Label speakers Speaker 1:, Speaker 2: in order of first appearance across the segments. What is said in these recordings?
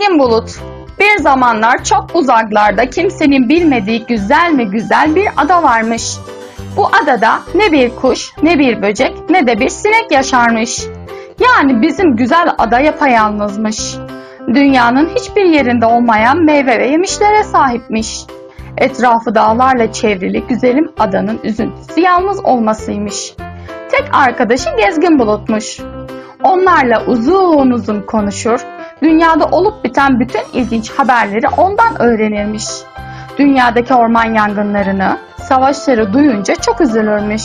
Speaker 1: Gezgin bulut. Bir zamanlar çok uzaklarda kimsenin bilmediği güzel mi güzel bir ada varmış. Bu adada ne bir kuş, ne bir böcek, ne de bir sinek yaşarmış. Yani bizim güzel ada yapayalnızmış. Dünyanın hiçbir yerinde olmayan meyve ve yemişlere sahipmiş. Etrafı dağlarla çevrili güzelim adanın üzüntüsü yalnız olmasıymış. Tek arkadaşı gezgin bulutmuş. Onlarla uzun uzun konuşur, dünyada olup biten bütün ilginç haberleri ondan öğrenirmiş. Dünyadaki orman yangınlarını, savaşları duyunca çok üzülürmüş.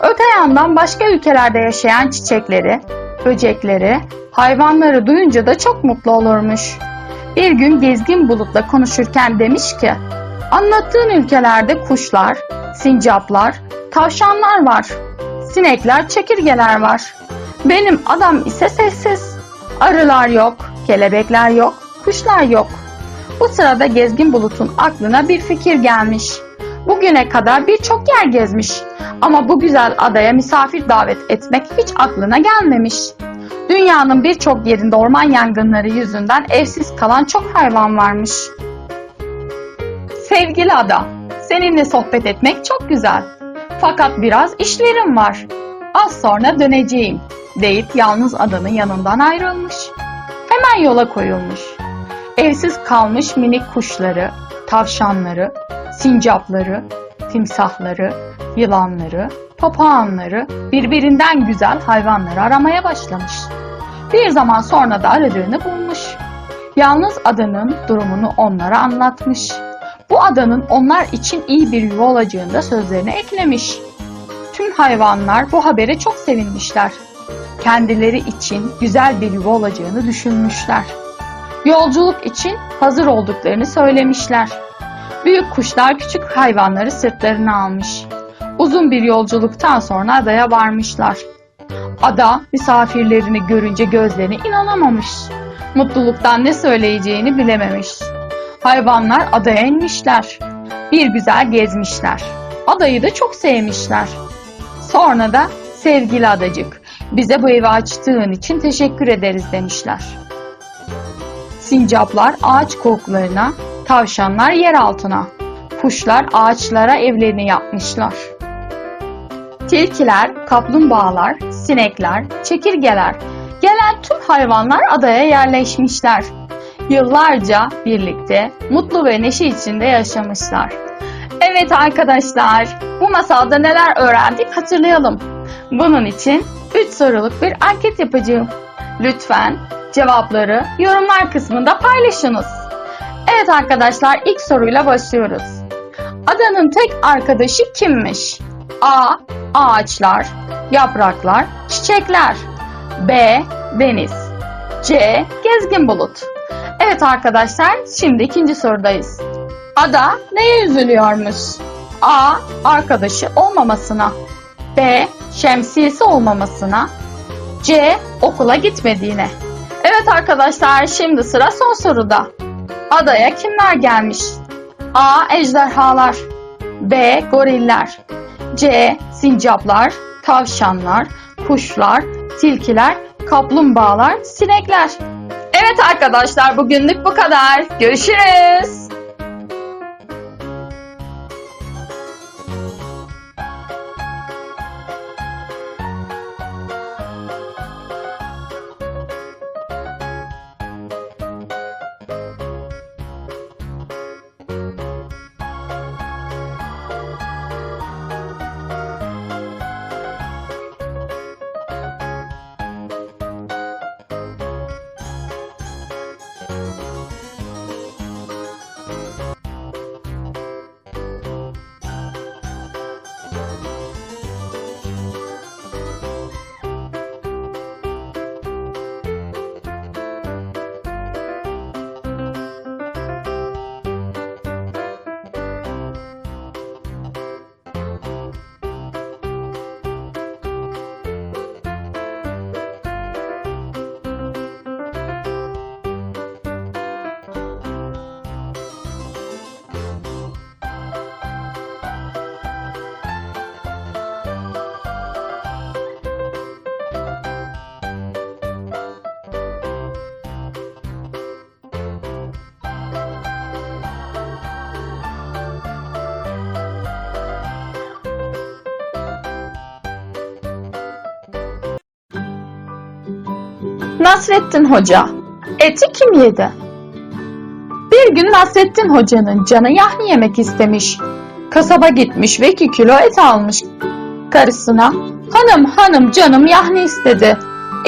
Speaker 1: Öte yandan başka ülkelerde yaşayan çiçekleri, böcekleri, hayvanları duyunca da çok mutlu olurmuş. Bir gün gezgin bulutla konuşurken demiş ki, anlattığın ülkelerde kuşlar, sincaplar, tavşanlar var. Sinekler, çekirgeler var. Benim adam ise sessiz. Arılar yok, kelebekler yok, kuşlar yok. Bu sırada gezgin bulutun aklına bir fikir gelmiş. Bugüne kadar birçok yer gezmiş ama bu güzel adaya misafir davet etmek hiç aklına gelmemiş. Dünyanın birçok yerinde orman yangınları yüzünden evsiz kalan çok hayvan varmış. Sevgili ada, seninle sohbet etmek çok güzel. Fakat biraz işlerim var. Az sonra döneceğim deyip yalnız adanın yanından ayrılmış. Hemen yola koyulmuş. Evsiz kalmış minik kuşları, tavşanları, sincapları, timsahları, yılanları, papağanları, birbirinden güzel hayvanları aramaya başlamış. Bir zaman sonra da aradığını bulmuş. Yalnız adanın durumunu onlara anlatmış. Bu adanın onlar için iyi bir yuva olacağını da sözlerine eklemiş. Tüm hayvanlar bu habere çok sevinmişler. Kendileri için güzel bir yuva olacağını düşünmüşler. Yolculuk için hazır olduklarını söylemişler. Büyük kuşlar küçük hayvanları sırtlarına almış. Uzun bir yolculuktan sonra adaya varmışlar. Ada misafirlerini görünce gözlerine inanamamış. Mutluluktan ne söyleyeceğini bilememiş. Hayvanlar adaya inmişler. Bir güzel gezmişler. Adayı da çok sevmişler. Sonra da sevgili adacık bize bu evi açtığın için teşekkür ederiz demişler. Sincaplar ağaç koklarına, tavşanlar yer altına, kuşlar ağaçlara evlerini yapmışlar. Tilkiler, kaplumbağalar, sinekler, çekirgeler, gelen tüm hayvanlar adaya yerleşmişler. Yıllarca birlikte mutlu ve neşe içinde yaşamışlar. Evet arkadaşlar, bu masalda neler öğrendik hatırlayalım. Bunun için 3 soruluk bir anket yapacağım. Lütfen cevapları yorumlar kısmında paylaşınız. Evet arkadaşlar ilk soruyla başlıyoruz. Adanın tek arkadaşı kimmiş? A. Ağaçlar, yapraklar, çiçekler. B. Deniz. C. Gezgin bulut. Evet arkadaşlar şimdi ikinci sorudayız. Ada neye üzülüyormuş? A. Arkadaşı olmamasına. B. Şemsiyesi olmamasına. C. Okula gitmediğine. Evet arkadaşlar şimdi sıra son soruda. Adaya kimler gelmiş? A. Ejderhalar. B. Goriller. C. Sincaplar, tavşanlar, kuşlar, tilkiler, kaplumbağalar, sinekler. Evet arkadaşlar bugünlük bu kadar. Görüşürüz. Nasrettin Hoca Eti kim yedi? Bir gün Nasrettin Hoca'nın canı yahni yemek istemiş. Kasaba gitmiş ve 2 kilo et almış. Karısına hanım hanım canım yahni istedi.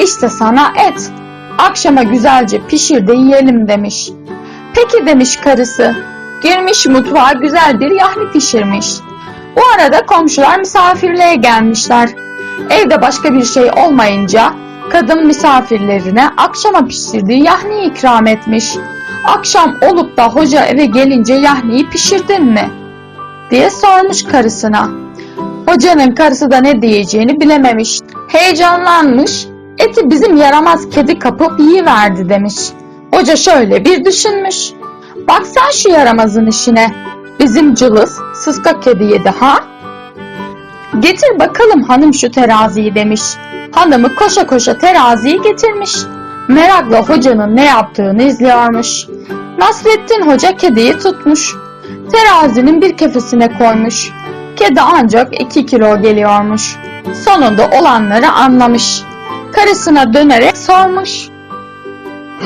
Speaker 1: İşte sana et. Akşama güzelce pişir de yiyelim demiş. Peki demiş karısı. Girmiş mutfağa güzel bir yahni pişirmiş. Bu arada komşular misafirliğe gelmişler. Evde başka bir şey olmayınca kadın misafirlerine akşama pişirdiği yahniyi ikram etmiş. Akşam olup da hoca eve gelince yahniyi pişirdin mi? diye sormuş karısına. Hocanın karısı da ne diyeceğini bilememiş. Heyecanlanmış. Eti bizim yaramaz kedi kapıp yiyiverdi demiş. Hoca şöyle bir düşünmüş. Bak sen şu yaramazın işine. Bizim cılız sıska kedi yedi ha? Getir bakalım hanım şu teraziyi demiş. Hanımı koşa koşa teraziyi getirmiş. Merakla hocanın ne yaptığını izliyormuş. Nasrettin Hoca kediyi tutmuş. Terazinin bir kefesine koymuş. Kedi ancak 2 kilo geliyormuş. Sonunda olanları anlamış. Karısına dönerek sormuş.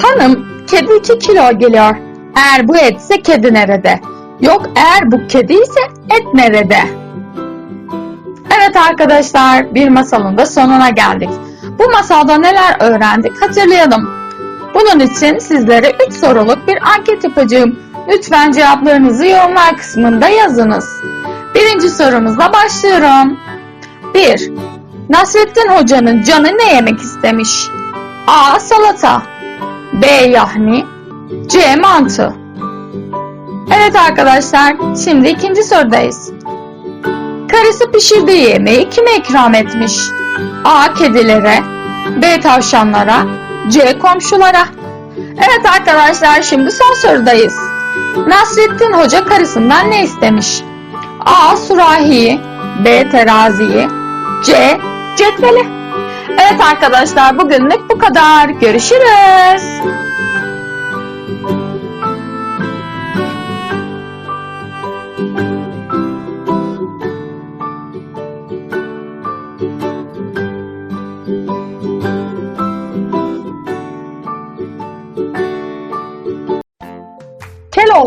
Speaker 1: Hanım, kedi 2 kilo geliyor. Eğer bu etse kedi nerede? Yok eğer bu kedi ise et nerede? Evet arkadaşlar, bir masalın da sonuna geldik. Bu masalda neler öğrendik hatırlayalım. Bunun için sizlere 3 soruluk bir anket yapacağım. Lütfen cevaplarınızı yorumlar kısmında yazınız. Birinci sorumuzla başlıyorum. 1. Nasrettin Hoca'nın canı ne yemek istemiş? A. Salata B. Yahni C. Mantı Evet arkadaşlar, şimdi ikinci sorudayız. Karısı pişirdiği yemeği kime ikram etmiş? A. Kedilere B. Tavşanlara C. Komşulara Evet arkadaşlar şimdi son sorudayız. Nasrettin Hoca karısından ne istemiş? A. Sürahiyi B. Teraziyi C. Cetveli Evet arkadaşlar bugünlük bu kadar. Görüşürüz.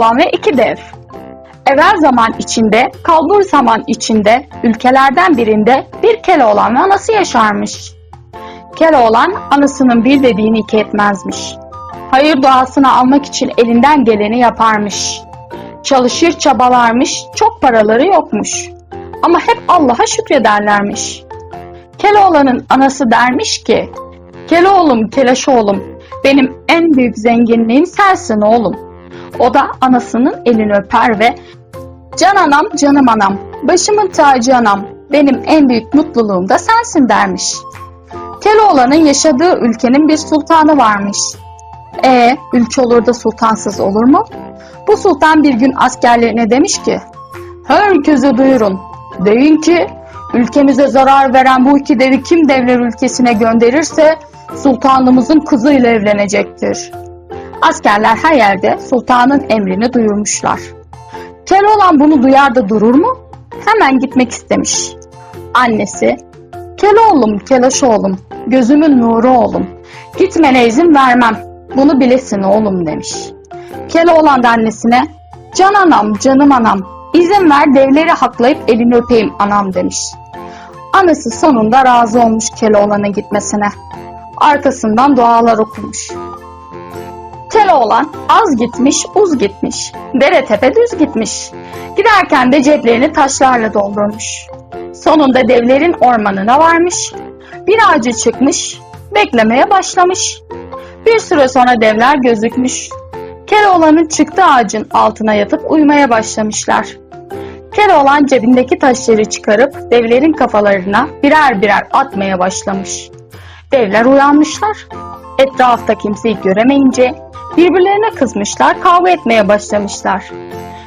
Speaker 1: Keloğlan ve iki dev. Evvel zaman içinde, kalbur zaman içinde, ülkelerden birinde bir Keloğlan ve anası yaşarmış. Keloğlan anasının bir dediğini iki etmezmiş. Hayır duasını almak için elinden geleni yaparmış. Çalışır çabalarmış, çok paraları yokmuş. Ama hep Allah'a şükrederlermiş. Keloğlan'ın anası dermiş ki, Keloğlum, Keleşoğlum, benim en büyük zenginliğim sensin oğlum. O da anasının elini öper ve Can anam, canım anam, başımın tacı anam, benim en büyük mutluluğum da sensin dermiş. Keloğlan'ın yaşadığı ülkenin bir sultanı varmış. E ülke olur da sultansız olur mu? Bu sultan bir gün askerlerine demiş ki, Herkese duyurun, deyin ki ülkemize zarar veren bu iki devi kim devler ülkesine gönderirse sultanımızın kızıyla evlenecektir. Askerler her yerde sultanın emrini duyurmuşlar. Keloğlan bunu duyar da durur mu? Hemen gitmek istemiş. Annesi, Keloğlum, Keloşoğlum, gözümün nuru oğlum. Gitmene izin vermem, bunu bilesin oğlum demiş. Keloğlan da annesine, can anam, canım anam, izin ver devleri haklayıp elini öpeyim anam demiş. Anası sonunda razı olmuş Keloğlan'ın gitmesine. Arkasından dualar okumuş. Keloğlan az gitmiş, uz gitmiş. Dere tepe düz gitmiş. Giderken de ceplerini taşlarla doldurmuş. Sonunda devlerin ormanına varmış. Bir ağacı çıkmış, beklemeye başlamış. Bir süre sonra devler gözükmüş. Keloğlan'ın çıktığı ağacın altına yatıp uyumaya başlamışlar. Keloğlan cebindeki taşları çıkarıp devlerin kafalarına birer birer atmaya başlamış. Devler uyanmışlar. Etrafta kimseyi göremeyince birbirlerine kızmışlar, kavga etmeye başlamışlar.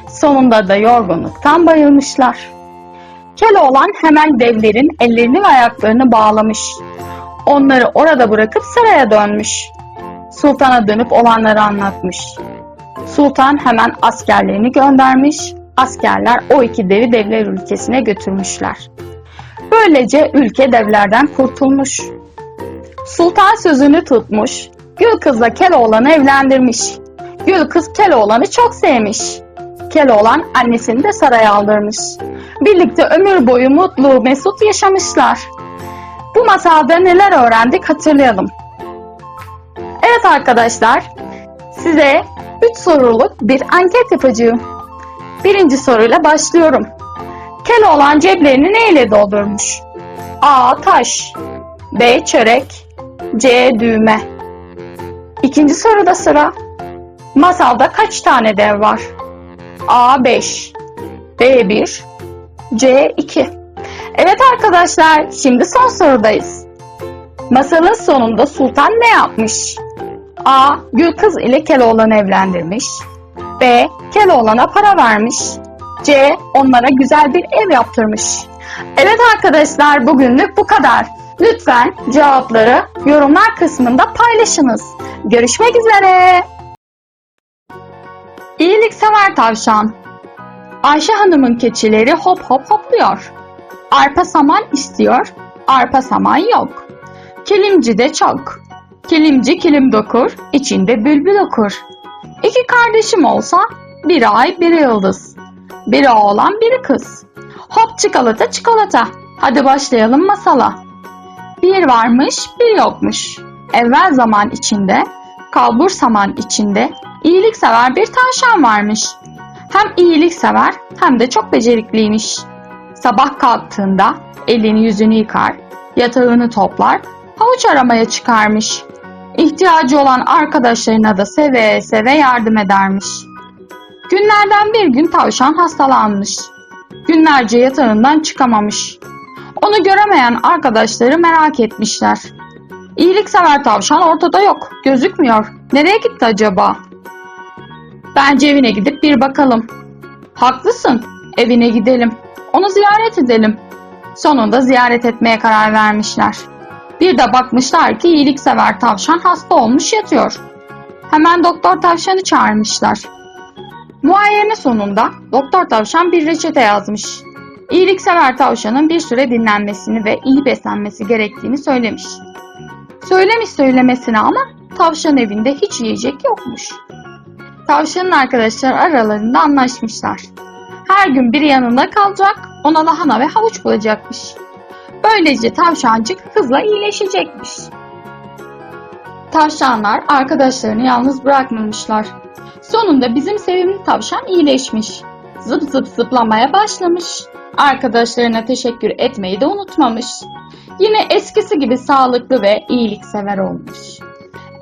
Speaker 1: Sonunda da yorgunluktan bayılmışlar. Keloğlan hemen devlerin ellerini ve ayaklarını bağlamış. Onları orada bırakıp saraya dönmüş. Sultana dönüp olanları anlatmış. Sultan hemen askerlerini göndermiş. Askerler o iki devi devler ülkesine götürmüşler. Böylece ülke devlerden kurtulmuş. Sultan sözünü tutmuş. Gül kızla Keloğlan'ı evlendirmiş. Gül kız Keloğlan'ı çok sevmiş. Keloğlan annesini de saraya aldırmış. Birlikte ömür boyu mutlu mesut yaşamışlar. Bu masalda neler öğrendik hatırlayalım. Evet arkadaşlar, size 3 soruluk bir anket yapacağım. Birinci soruyla başlıyorum. Keloğlan ceplerini neyle doldurmuş? A. Taş B. Çörek C. Düğme İkinci soruda sıra. Masalda kaç tane dev var? A. 5 B. 1 C. 2 Evet arkadaşlar, şimdi son sorudayız. Masalın sonunda sultan ne yapmış? A. Gül kız ile Keloğlan'ı evlendirmiş. B. Keloğlan'a para vermiş. C. Onlara güzel bir ev yaptırmış. Evet arkadaşlar bugünlük bu kadar. Lütfen cevapları yorumlar kısmında paylaşınız. Görüşmek üzere. İyiliksever tavşan. Ayşe Hanım'ın keçileri hop hop hopluyor. Arpa saman istiyor, arpa saman yok. Kilimci de çok. Kilimci kilim dokur, içinde bülbül okur. İki kardeşim olsa, biri ay biri yıldız. Biri oğlan biri kız. Hop çikolata çikolata. Hadi başlayalım masala. Bir varmış bir yokmuş. Evvel zaman içinde, kalbur saman içinde iyiliksever bir tavşan varmış. Hem iyiliksever hem de çok becerikliymiş. Sabah kalktığında elini yüzünü yıkar, yatağını toplar, havuç aramaya çıkarmış. İhtiyacı olan arkadaşlarına da seve seve yardım edermiş. Günlerden bir gün tavşan hastalanmış. Günlerce yatağından çıkamamış. Onu göremeyen arkadaşları merak etmişler. İyiliksever tavşan ortada yok, gözükmüyor. Nereye gitti acaba? Bence evine gidip bir bakalım. Haklısın, evine gidelim. Onu ziyaret edelim. Sonunda ziyaret etmeye karar vermişler. Bir de bakmışlar ki iyiliksever tavşan hasta olmuş yatıyor. Hemen doktor tavşanı çağırmışlar. Muayene sonunda doktor tavşan bir reçete yazmış. İyiliksever tavşanın bir süre dinlenmesini ve iyi beslenmesi gerektiğini söylemiş. Söylemiş söylemesine ama tavşan evinde hiç yiyecek yokmuş. Tavşanın arkadaşlar aralarında anlaşmışlar. Her gün biri yanında kalacak, ona lahana ve havuç bulacakmış. Böylece tavşancık hızla iyileşecekmiş. Tavşanlar arkadaşlarını yalnız bırakmamışlar. Sonunda bizim sevimli tavşan iyileşmiş. Zıp zıp zıplamaya başlamış. Arkadaşlarına teşekkür etmeyi de unutmamış. Yine eskisi gibi sağlıklı ve iyiliksever olmuş.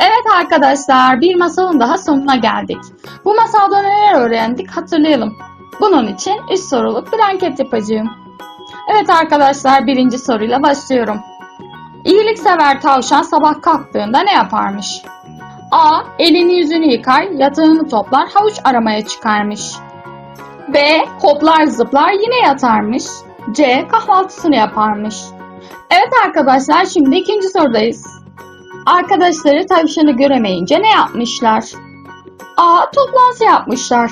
Speaker 1: Evet arkadaşlar bir masalın daha sonuna geldik. Bu masalda neler öğrendik hatırlayalım. Bunun için 3 soruluk bir anket yapacağım. Evet arkadaşlar birinci soruyla başlıyorum. İyiliksever tavşan sabah kalktığında ne yaparmış? A. Elini yüzünü yıkar, yatağını toplar, havuç aramaya çıkarmış. B. Hoplar zıplar yine yatarmış. C. Kahvaltısını yaparmış. Evet arkadaşlar şimdi ikinci sorudayız. Arkadaşları tavşanı göremeyince ne yapmışlar? A. Toplantı yapmışlar.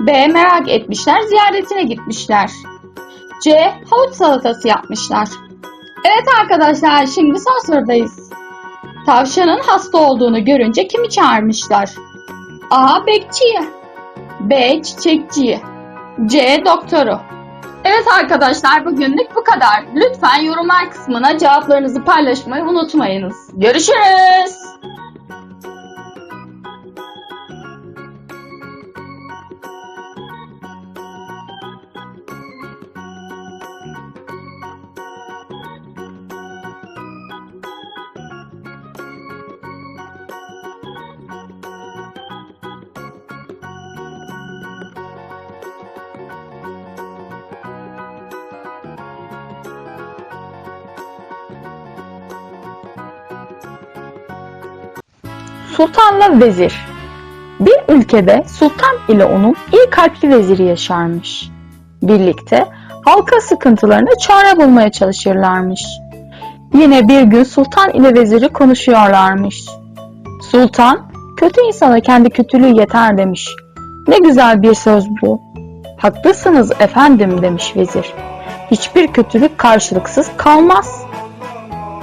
Speaker 1: B. Merak etmişler, ziyaretine gitmişler. C. Havuç salatası yapmışlar. Evet arkadaşlar şimdi son sorudayız. Tavşanın hasta olduğunu görünce kimi çağırmışlar? A. Bekçiyi. B. Çiçekçiyi. C. Doktoru. Evet arkadaşlar bugünlük bu kadar. Lütfen yorumlar kısmına cevaplarınızı paylaşmayı unutmayınız. Görüşürüz.
Speaker 2: Sultanla vezir. Bir ülkede sultan ile onun iyi kalpli veziri yaşarmış. Birlikte halka sıkıntılarına çare bulmaya çalışırlarmış. Yine bir gün sultan ile veziri konuşuyorlarmış. Sultan, kötü insana kendi kötülüğü yeter demiş. Ne güzel bir söz bu. Haklısınız efendim demiş vezir. Hiçbir kötülük karşılıksız kalmaz.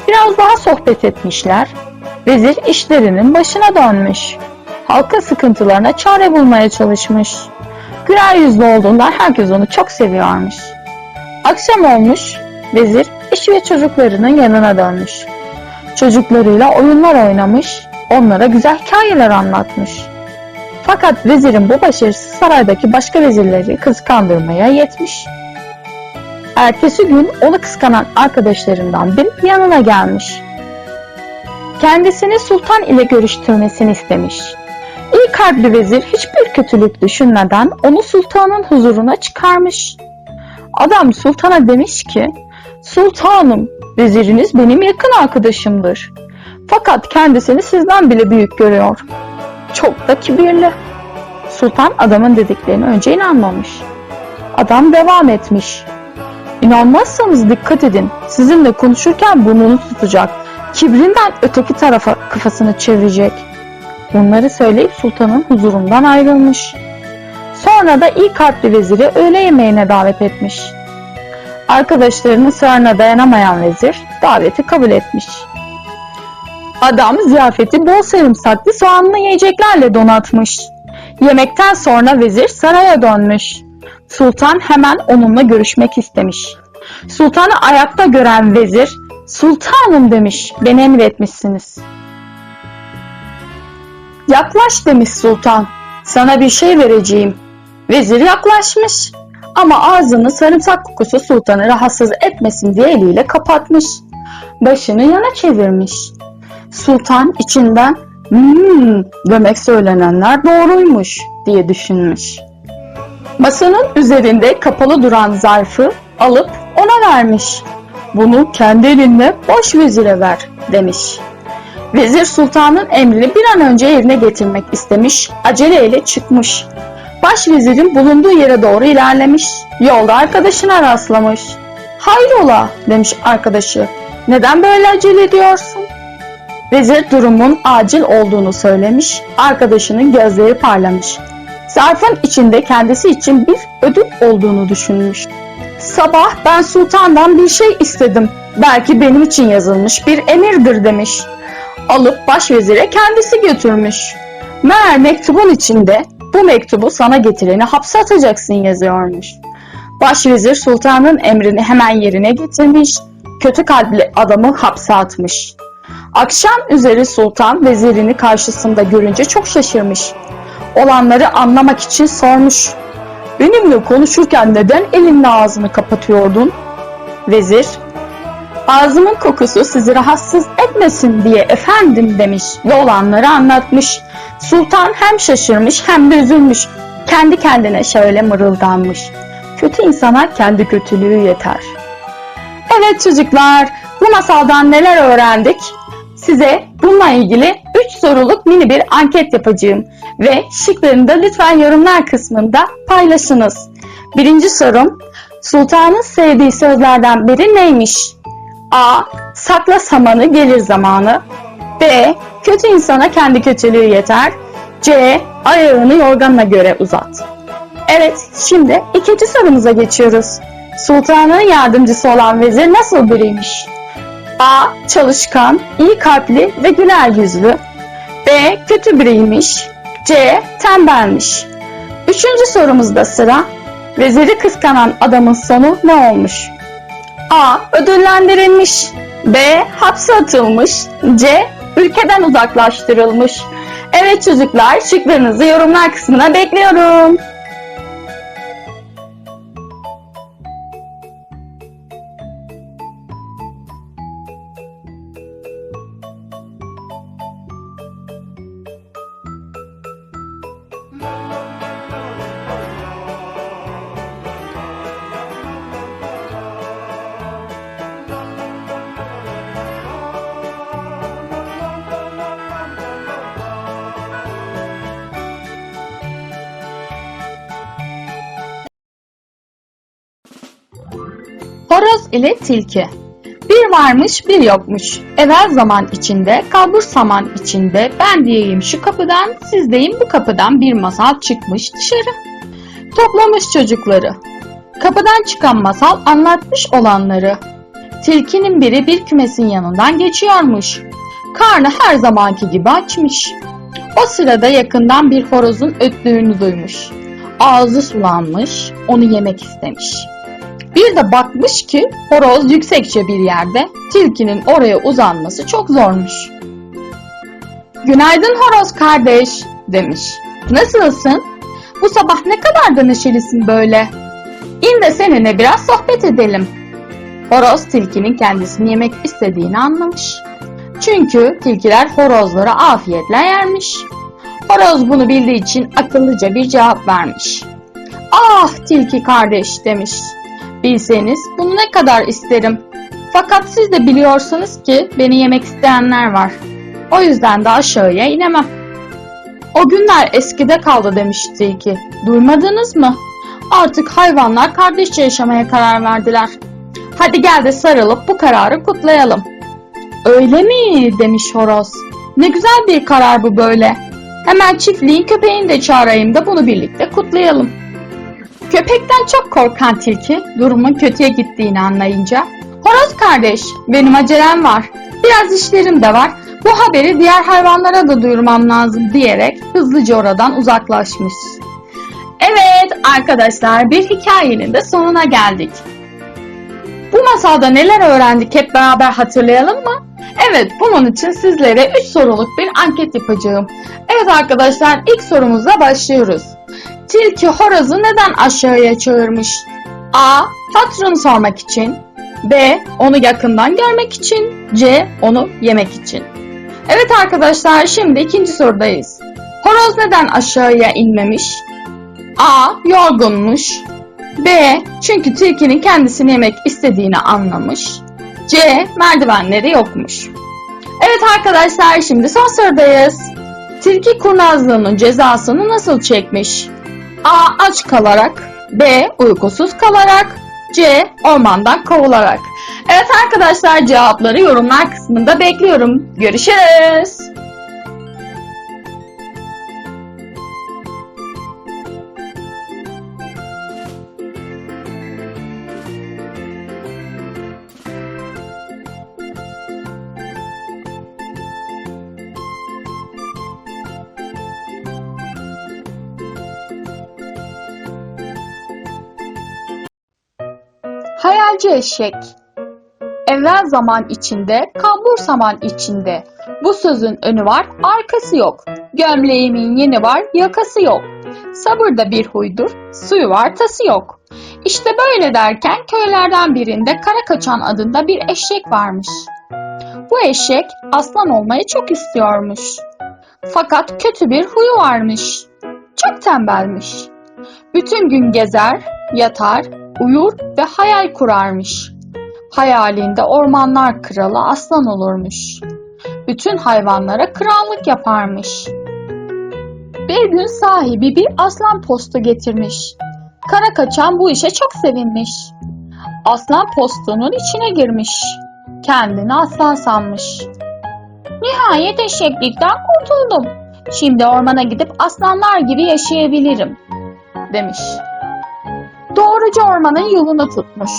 Speaker 2: Biraz daha sohbet etmişler. Vezir işlerinin başına dönmüş. Halka sıkıntılarına çare bulmaya çalışmış. Güler yüzlü olduğundan herkes onu çok seviyormuş. Akşam olmuş, vezir eşi ve çocuklarının yanına dönmüş. Çocuklarıyla oyunlar oynamış, onlara güzel hikayeler anlatmış. Fakat vezirin bu başarısı saraydaki başka vezirleri kıskandırmaya yetmiş. Ertesi gün onu kıskanan arkadaşlarından biri yanına gelmiş. Kendisini sultan ile görüştürmesini istemiş. İyi kalpli vezir hiçbir kötülük düşünmeden onu sultanın huzuruna çıkarmış. Adam sultana demiş ki, Sultanım, veziriniz benim yakın arkadaşımdır. Fakat kendisini sizden bile büyük görüyor. Çok da kibirli. Sultan adamın dediklerine önce inanmamış. Adam devam etmiş. İnanmazsanız dikkat edin. Sizinle konuşurken burnunu tutacak. Kibrinden öteki tarafa kafasını çevirecek. Bunları söyleyip sultanın huzurundan ayrılmış. Sonra da iyi kalpli veziri öğle yemeğine davet etmiş. Arkadaşlarının ısrarına dayanamayan vezir daveti kabul etmiş. Adam ziyafeti bol sarımsaklı soğanlı yiyeceklerle donatmış. Yemekten sonra vezir saraya dönmüş. Sultan hemen onunla görüşmek istemiş. Sultanı ayakta gören vezir, Sultanım demiş, beni emretmişsiniz. Yaklaş demiş sultan, sana bir şey vereceğim. Vezir yaklaşmış ama ağzını sarımsak kokusu sultanı rahatsız etmesin diye eliyle kapatmış. Başını yana çevirmiş. Sultan içinden hmm, demek söylenenler doğruymuş diye düşünmüş. Masanın üzerinde kapalı duran zarfı alıp ona vermiş. Bunu kendi elinle baş vezire ver demiş. Vezir sultanın emrini bir an önce yerine getirmek istemiş, aceleyle çıkmış. Başvezirin bulunduğu yere doğru ilerlemiş, yolda arkadaşına rastlamış. Hayrola demiş arkadaşı, neden böyle acele ediyorsun? Vezir durumun acil olduğunu söylemiş, arkadaşının gözleri parlamış. Zarfın içinde kendisi için bir ödül olduğunu düşünmüş. Sabah ben sultandan bir şey istedim. Belki benim için yazılmış bir emirdir demiş. Alıp başvezire kendisi götürmüş. Meğer mektubun içinde bu mektubu sana getireni hapse atacaksın yazıyormuş. Başvezir sultanın emrini hemen yerine getirmiş, kötü kalpli adamı hapse atmış. Akşam üzeri sultan vezirini karşısında görünce çok şaşırmış. Olanları anlamak için sormuş. Benimle konuşurken neden elinle ağzını kapatıyordun? Vezir, ağzımın kokusu sizi rahatsız etmesin diye efendim demiş ve olanları anlatmış. Sultan hem şaşırmış hem de üzülmüş. Kendi kendine şöyle mırıldanmış. Kötü insana kendi kötülüğü yeter. Evet çocuklar, bu masaldan neler öğrendik? Size bununla ilgili 3 soruluk mini bir anket yapacağım ve şıklarını da lütfen yorumlar kısmında paylaşınız. Birinci sorum, Sultanın sevdiği sözlerden biri neymiş? A. Sakla samanı gelir zamanı. B. Kötü insana kendi kötülüğü yeter. C. Ayağını yorganına göre uzat. Evet, şimdi ikinci sorumuza geçiyoruz. Sultanın yardımcısı olan vezir nasıl biriymiş? A. Çalışkan, iyi kalpli ve güler yüzlü. B. Kötü biriymiş. C. Tembelmiş. Üçüncü sorumuzda sıra. Veziri kıskanan adamın sonu ne olmuş? A. Ödüllendirilmiş. B. Hapse atılmış. C. Ülkeden uzaklaştırılmış. Evet çocuklar, şıklarınızı yorumlar kısmına bekliyorum. İle tilki. Bir varmış bir yokmuş. Evvel zaman içinde, kalbur saman içinde, ben diyeyim şu kapıdan, siz deyin bu kapıdan bir masal çıkmış dışarı. Toplamış çocukları. Kapıdan çıkan masal anlatmış olanları.
Speaker 1: Tilkinin biri bir kümesin yanından geçiyormuş. Karnı her zamanki gibi açmış. O sırada yakından bir horozun öttüğünü duymuş. Ağzı sulanmış, onu yemek istemiş. Bir de bakmış ki horoz yüksekçe bir yerde, tilkinin oraya uzanması çok zormuş. Günaydın horoz kardeş demiş. Nasılsın? Bu sabah ne kadar da neşelisin böyle. İn de seninle biraz sohbet edelim. Horoz tilkinin kendisini yemek istediğini anlamış. Çünkü tilkiler horozları afiyetle yermiş. Horoz bunu bildiği için akıllıca bir cevap vermiş. Ah tilki kardeş demiş. Bilseniz bunu ne kadar isterim. Fakat siz de biliyorsunuz ki beni yemek isteyenler var. O yüzden de aşağıya inemem. O günler eskide kaldı demiş tilki. Duymadınız mı? Artık hayvanlar kardeşçe yaşamaya karar verdiler. Hadi gel de sarılıp bu kararı kutlayalım. Öyle mi? demiş horoz. Ne güzel bir karar bu böyle. Hemen çiftliğin köpeğini de çağırayım da bunu birlikte kutlayalım. Köpekten çok korkan tilki durumun kötüye gittiğini anlayınca Horoz kardeş benim acelem var. Biraz işlerim de var. Bu haberi diğer hayvanlara da duyurmam lazım diyerek hızlıca oradan uzaklaşmış. Evet arkadaşlar bir hikayenin de sonuna geldik. Bu masalda neler öğrendik hep beraber hatırlayalım mı? Evet bunun için sizlere 3 soruluk bir anket yapacağım. Evet arkadaşlar ilk sorumuzla başlıyoruz. Tilki horozu neden aşağıya çağırmış? A. Hatırını sormak için. B. Onu yakından görmek için. C. Onu yemek için. Evet arkadaşlar şimdi ikinci sorudayız. Horoz neden aşağıya inmemiş? A. Yorgunmuş. B. Çünkü tilkinin kendisini yemek istediğini anlamış. C. Merdivenleri yokmuş. Evet arkadaşlar şimdi son sorudayız. Tilki kurnazlığının cezasını nasıl çekmiş? A. Aç kalarak B. Uykusuz kalarak C. Ormandan kovularak Evet arkadaşlar cevapları yorumlar kısmında bekliyorum. Görüşürüz. Hayalci eşek Evvel zaman içinde, kambur saman içinde. Bu sözün önü var, arkası yok. Gömleğimin yeni var, yakası yok. Sabırda bir huydur, suyu var, tası yok. İşte böyle derken köylerden birinde Kara Kaçan adında bir eşek varmış. Bu eşek aslan olmayı çok istiyormuş. Fakat kötü bir huyu varmış. Çok tembelmiş. Bütün gün gezer, yatar, uyur ve hayal kurarmış. Hayalinde ormanlar kralı aslan olurmuş. Bütün hayvanlara krallık yaparmış. Bir gün sahibi bir aslan postu getirmiş. Kara kaçan bu işe çok sevinmiş. Aslan postunun içine girmiş. Kendini aslan sanmış. Nihayet eşeklikten kurtuldum. Şimdi ormana gidip aslanlar gibi yaşayabilirim, demiş. Doğruca ormanın yolunu tutmuş.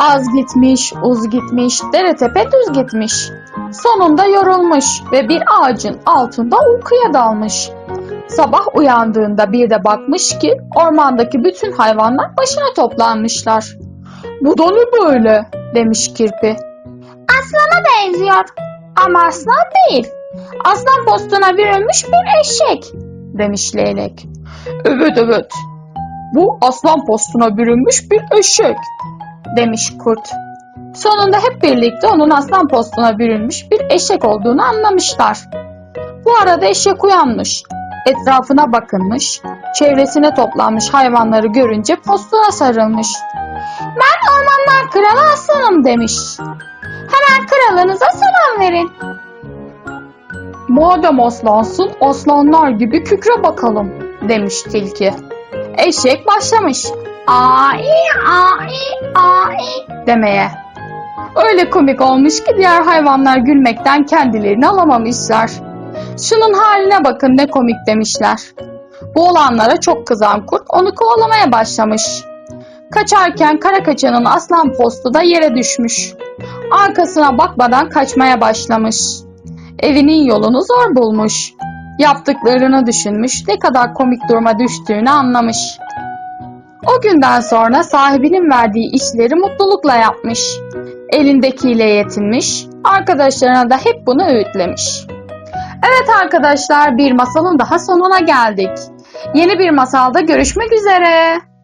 Speaker 1: Az gitmiş, uz gitmiş, dere tepe düz gitmiş. Sonunda yorulmuş ve bir ağacın altında uykuya dalmış. Sabah uyandığında bir de bakmış ki ormandaki bütün hayvanlar başına toplanmışlar. Bu da ne böyle demiş kirpi. Aslana benziyor ama aslan değil. Aslan postuna bürünmüş bir eşek demiş leylek. Evet evet bu aslan postuna bürünmüş bir eşek demiş kurt. Sonunda hep birlikte onun aslan postuna bürünmüş bir eşek olduğunu anlamışlar. Bu arada eşek uyanmış. Etrafına bakınmış, çevresine toplanmış hayvanları görünce postuna sarılmış. Ben ormanlar kralı aslanım demiş. Hemen kralınıza selam verin. Madem aslansın aslanlar gibi kükre bakalım demiş tilki. Eşek başlamış. Ai ai ai demeye. Öyle komik olmuş ki diğer hayvanlar gülmekten kendilerini alamamışlar. Şunun haline bakın ne komik demişler. Bu olanlara çok kızan kurt onu kovalamaya başlamış. Kaçarken kara kaçanın aslan postu da yere düşmüş. Arkasına bakmadan kaçmaya başlamış. Evinin yolunu zor bulmuş. Yaptıklarını düşünmüş, ne kadar komik duruma düştüğünü anlamış. O günden sonra sahibinin verdiği işleri mutlulukla yapmış. Elindekiyle yetinmiş, arkadaşlarına da hep bunu öğütlemiş. Evet arkadaşlar bir masalın daha sonuna geldik. Yeni bir masalda görüşmek üzere.